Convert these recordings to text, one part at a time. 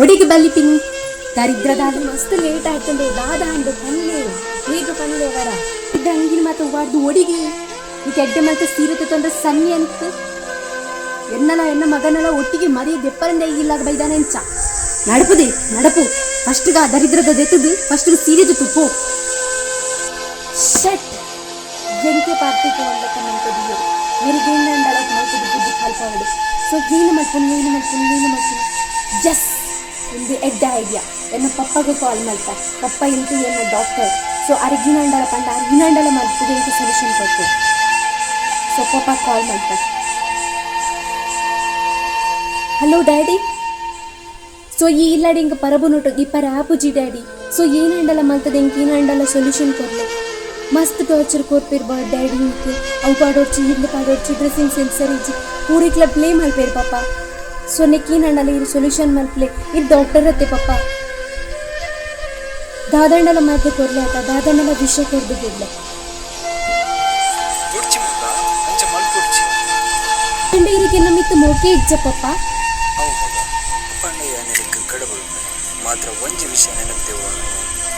ಒಡಿಗೆ ಬಲ್ಲಿ ಪಿನಿ ದರಿದ್ರದಾದ ಮಸ್ತ್ ಲೇಟ್ ಆಯ್ತಂದ್ರೆ ದಾದ ಅಂದು ಪನ್ಲೆ ಈಗ ಪನ್ಲೆ ವರ. ಇದ್ದ ಹಂಗಿನ ಮಾತು ವಾಡ್ದು ಒಡಿಗೆ, ಈ ಕೆಡ್ಡೆ ಮತ್ತೆ ಸೀರೆ ತಂದ್ರೆ ಸನ್ನಿ ಅಂತ ಎನ್ನಲ ಎನ್ನ ಮಗನಲ್ಲ ಒಟ್ಟಿಗೆ ಮರಿ ದೆಪ್ಪರಿಂದ ಈಗಿಲ್ಲಾಗ ಬೈದಾನೆ ಅಂಚ. ನಡಪುದೆ, ನಡಪು. ಫಸ್ಟ್ಗ ದರಿದ್ರದ ದೆತ್ತದು, ಫಸ್ಟ್ಗ ಸೀರೆದು ತುಪ್ಪು. ಶಟ್ ಎಂಕೆ ಪಾರ್ಟಿಗೆ ಒಳ್ಳೆಕ ಮಂತದಿಯರು ಇವ್ರಿಗೆ ಅಂಡಳಕ್ಕೆ ಮಾಡ್ತಿದ್ದು ಬುದ್ಧಿ ಸೊ ಏನು ಮಾಡ್ಕೊಂಡು ಏನು ಮಾಡ್ಕೊಂಡು ಏನು ಮಾಡ್ಕೊಂಡು ಜಸ್! ಒಂದು ಎಡ್ಡ ಐಡಿಯಾ ಎನ್ನ ಪಪ್ಪಗೆ ಕಾಲ್ ಮಾಡ್ತಾರೆ ಪಪ್ಪ ಇಂತು ಎನ್ನ ಡಾಕ್ಟರ್ ಸೊ ಅರ್ಗಿನಂಡಳ ಪಂಡ ಅರ್ಗಿನಂಡಳ ಮಾಡ್ತಿದೆ ಅಂತ ಸೊಲ್ಯೂಷನ್ ಕೊಟ್ಟು ಸೊ ಪಪ್ಪ ಕಾಲ್ ಮಾಡ್ತಾ. ಹಲೋ ಡ್ಯಾಡಿ ಸೊ ಈ ಇಲ್ಲಾಡಿ ಇಂಕ ಪರಬುನೊಟ್ಟು ಈ ಪರ ಆಪುಜಿ ಡ್ಯಾಡಿ ಸೊ ಏನಂಡಲ್ಲ ಮಲ್ತದೆ ಇಂಕ ಏನಂಡಲ್ಲ ಸೊಲ್ಯೂಷನ್ ಕೊಡಲಿ? ಮಸ್ತ್ ಟಾರ್ಚರ್ ಕೊರ್ಪಿರ್ಬ ಡ್ಯಾಡಿ ಇಂಕ ಅವು ಪಾಡೋಡ್ಚಿ ಇರ್ಲು ಪಾಡೋಡ್ಚಿ ಡ್ರೆಸ್ಸಿಂಗ್ ಸೆನ್ಸರ್ ಸರಿ ಇಜ್ಜಿ ಪೂರಿಕ್ಲ ಪ್ಲೇ ಮಲ್ಪೇರು ಪಾಪ ಸೊ ನೆಕ್ ಏನಂಡಲ್ಲ ಇದು ಸೊಲ್ಯೂಷನ್ ಮಂತ್ಲಿ ಇದು ಡಾಕ್ಟರ್ ಹತ್ತೆ ಪಪ್ಪ ದಾದಣ್ಣನ ಮಾತು ಕೊರ್ಲೆ ಆತ ದಾದಣ್ಣನ ವಿಷ ಕೊಡ್ಬಿಟ್ಟಿದ್ಲೆ ಇರಿಗೆ ನಮ್ಮಿತ್ತು ಮೋಕೆ ಇಜ್ಜ ಪಪ್ಪ ಮಾತ್ರ ಒಂಜಿ ವಿಷಯ ನೆನಪಿದೆವು.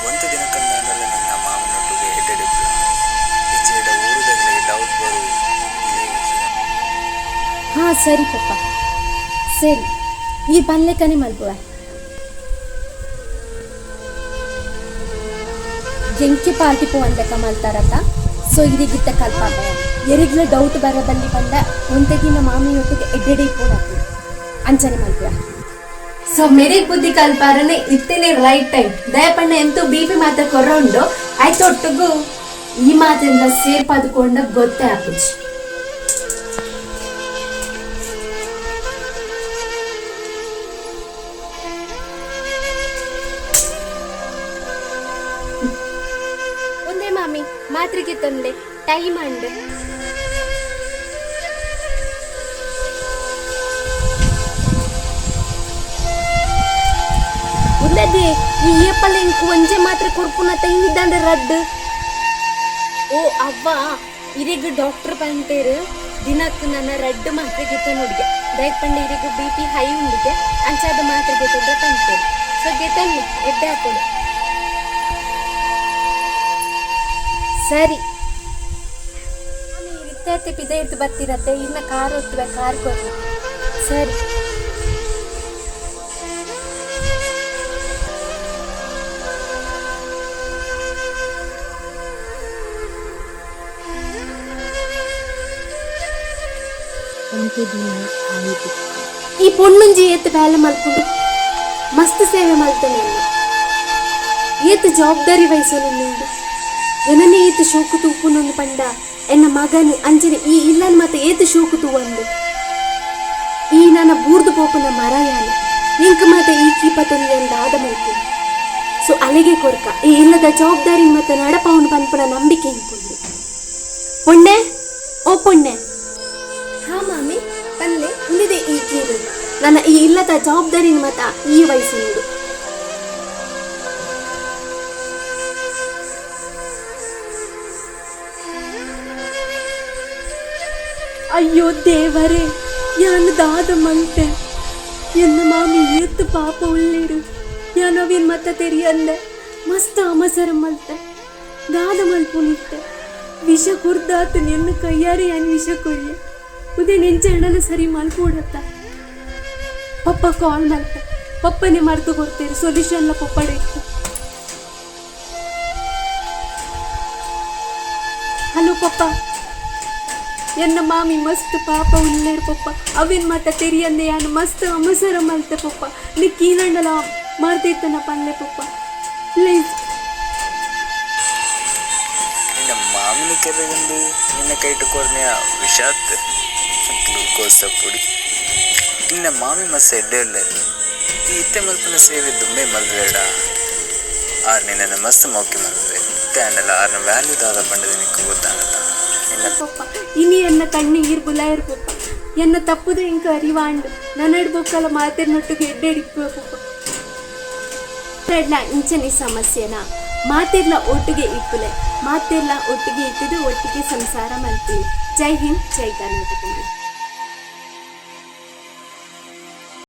ಒಂದು ದಿನಕ್ಕಂದಾಂಡಲ್ಲ ನಿನ್ನ ಮಾವನೊಟ್ಟಿಗೆ ಹೆಡ್ಡೆಡಿಪ್ಲ ಈಚೆಡ ಊರುದಾಗಲಿಗೆ ಡೌಟ್ ಬರು ವಿಷಯ. ಹಾ ಸರಿ ಪಪ್ಪ ಸರಿ, ಈ ಪನ್ಲೆಕ್ಕನೆ ಮಲ್ಗುವೆ. ಎಂಕೆ ಪಾರ್ಟಿ ಪೋ ಅಂದಕ ಮಲ್ತಾರತ? ಸೊ ಇರಿಗಿತ್ತ ಕಲ್ಪ ಎರಿಗ್ಲ ಡೌಟ್ ಬರದಲ್ಲಿ ಬಂದ ಒಂದಗಿನ ಮಾಮಿಯೊಟ್ಟಿಗೆ ಎಡ್ಡೆಡೆ ಕೂಡ ಅಂಚನೆ ಮಲ್ಪುವ ಸೊ ಮೇರೆ ಬುದ್ಧಿ ಕಲ್ಪಾರನೆ, ಇತ್ತೇನೆ ರೈಟ್ ಟೈಮ್ ದಯಪಣ್ಣ ಎಂತೂ ಬಿ ಪಿ ಮಾತ್ರ ಕೊರೋಂಡು ಆಯ್ತು ಒಟ್ಟಿಗೂ ಈ ಮಾತೆಲ್ಲ ಸೇರ್ಪಾದುಕೊಂಡ ಗೊತ್ತೇ ಆಪುಜಿ ಮಾತ್ರೆಗೆ ತಂದೆ ಟೈಮ್ ಅಂಡ್ ಉಂದದೆ ಈ ಏಪಲ್ ಇಂಕ್ ಒಂಜೆ ಮಾತ್ರೆ ಕೊರ್ಪುನ ತೆಂಗಿದ್ದಂದ್ರೆ ರಡ್ಡು ಓ, ಅವ್ವ, ಇರಿಗ ಡಾಕ್ಟರ್ ಬಂತೇರು ದಿನಕ್ಕೆ ನನ್ನ ರಡ್ ಮಾತ್ರೆ ಗೆತ್ತ ನೋಡಿಗೆ ದಯಕ್ ಪಂಡ ಇರಿಗ ಬಿ ಹೈ ಉಂಡಿಗೆ ಅಂಚಾದ ಮಾತ್ರೆ ಗೆತ್ತದ ತಂತೇರು ಸೊ, ಗೆತ್ತನ್ನಿ ಎಡ್ಡೆ ಹಾಕೊಡು. ಸರಿ. ಇರ್ತೈತೆ ಪಿದೆ ಇರ್ತು ಬರ್ತಿರತ್ತೆ ಇನ್ನ ಕಾರ್ ಹೊತ್ತುವೆ ಕಾರ್ ಕೊಡಿ ಸರಿ. ಈ ಪೊಣ್ಣುಂಜಿ ಏತ್ ಬೇಲೆ ಮಲ್ಕೊಂಡು ಮಸ್ತ್ ಸೇವೆ ಮಲ್ತೇನೆ ಏತ್ ಜವಾಬ್ದಾರಿ ವಹಿಸಲು ನಿಂದು ಎನನೆ ಏತ್ ಶೋಕು ತೂಪುನೊಂದು ಪಂಡ. ಎನ್ನ ಮಗನು ಅಂಚನೆ ಈ ಇಲ್ಲನ್ ಮತ್ತೆ ಏತು ಶೋಕು ತೂವಂದು ಈ ನನ್ನ ಬೂರ್ದು ಪೋಪುನ ಮರ ಯಾನು ಇಂಕ ಮತ್ತೆ ಈ ಕೀಪತ್ತೊಂದು ಎಂದ ಆದ ಮಲ್ಪು ಸೊ ಅಲೆಗೆ ಕೊರ್ಕ ಈ ಇಲ್ಲದ ಜವಾಬ್ದಾರಿ ಮತ್ತೆ ನಡಪವನು ಪನ್ಪುನ ನಂಬಿಕೆ ಇಂಕೊಂಡು ಪೊಣ್ಣೆ? ಓ ಪೊಣ್ಣೆ. ಹಾ ಮಾಮಿ ಪಲ್ಲೆ ಉಳಿದೆ ಈ ಕೀರು. ನನ್ನ ಈ ಇಲ್ಲದ ಜವಾಬ್ದಾರಿ ಮತ ಈ ವಯಸ್ಸಿನದು. ಅಯ್ಯೋ ದೇವರೇ ಯಾನದಾದ ಮಂತೆ, ಎನ್ನ ಮಾಮಿ ಎತ್ತು ಪಾಪ ಉಳ್ಳೇರು ಯಾನೋವಿನ್ ಮತ್ತ ತೆರಿಯಂದೆ ಮಸ್ತ ಅಮಸರ ಮಲ್ತೆ, ದಾದ ಮಲ್ಪು ನಿತ್ತೆ. ವಿಷ ಕುರ್ದಾತು ನಿನ್ನ ಕೈಯಾರಿ ಯಾನ್ ವಿಷ ಕೊಯ್ಯ. ಉದೇ ನೆಂಚ ಅಣ್ಣನ ಸರಿ ಮಲ್ಕೂಡತ್ತ. ಪಪ್ಪ ಕಾಲ್ ಮಾಡ್ತೆ ಪಪ್ಪನೇ ಮರ್ತು ಕೊಡ್ತೀರಿ ಸೊಲ್ಯೂಷನ್ ಪಪ್ಪಡೆ ಇತ್ತು ಹಲೋ ಪಪ್ಪ. ಎನ್ನ ಮಾಮಿ ಮಸ್ತ್ ಪಾಪ ಉಳ್ಳೇರು ಪಪ್ಪ. ಅವಿನ್ ಮಾತ ತೆರಿಯಂದೆ ಯಾನು ಮಸ್ತ್ ಅಮಸರ ಮಲ್ತೆ ಪಪ್ಪ. ನೀ ಕೀನಂಡಲ ಮಾಡ್ತಿತ್ತನ ಪಲ್ಲೆ ಪಪ್ಪ. ಪ್ಲೀಸ್. ಮಾಮನಿ ಕೆರೆಗೊಂದು ನಿನ್ನ ಕೈಟು ಕೊರ್ನೆಯ ವಿಷಾತ್ ಗ್ಲೂಕೋಸ್ ಪುಡಿ. ನಿನ್ನ ಮಾಮಿ ಮಸ ಎಡ್ಡೆ ಒಳ್ಳೆರು ಈ ಇತ್ತೆ ಮಲ್ಪನ ಸೇವೆ ದುಮ್ಮೆ ಮಲ್ಬೇಡ. ಆರ್ ನಿನ್ನ ಮಸ್ತ್ ಮೌಕೆ ಮಲ್ವೆ ಇತ್ತೆ ಅಂಡಲ್ಲ ಆರ್ನ ವ್ಯಾಲ್ಯೂ ದಾದ ಬಂಡದ ನಿಕ್ಕು ಗೊತ್ತಾಗತ್ತ ನಿನ್ನ ಪಪ್ಪ ಇನಿ ಎನ್ನ ಕಣ್ಣೀರ್ ಬುಲಾಯರ್ ಪಪ್ಪ ಎನ್ನ ತಪ್ಪುದು ಇಂಕ ಅರಿವಾಂಡು ನನ್ನಡ್ ಬೊಕ್ಕಲ ಮಾತಿರ್ನೊಟ್ಟಿಗೆ ಎಡ್ಡೆಡಿಪ್ಪು ಪಪ್ಪ ಇಲ್ಲ ಇಂಚನೆ ಸಮಸ್ಯೆನ ಮಾತಿರ್ಲ ಒಟ್ಟಿಗೆ ಇಪ್ಪುಲೆ ಮಾತಿರ್ಲ ಒಟ್ಟಿಗೆ ಇಟ್ಟಿದ್ದು ಒಟ್ಟಿಗೆ ಸಂಸಾರ ಮಲ್ತೀವಿ ಜೈ ಹಿಂದ್ ಜೈ ಕರ್ನಾಟಕ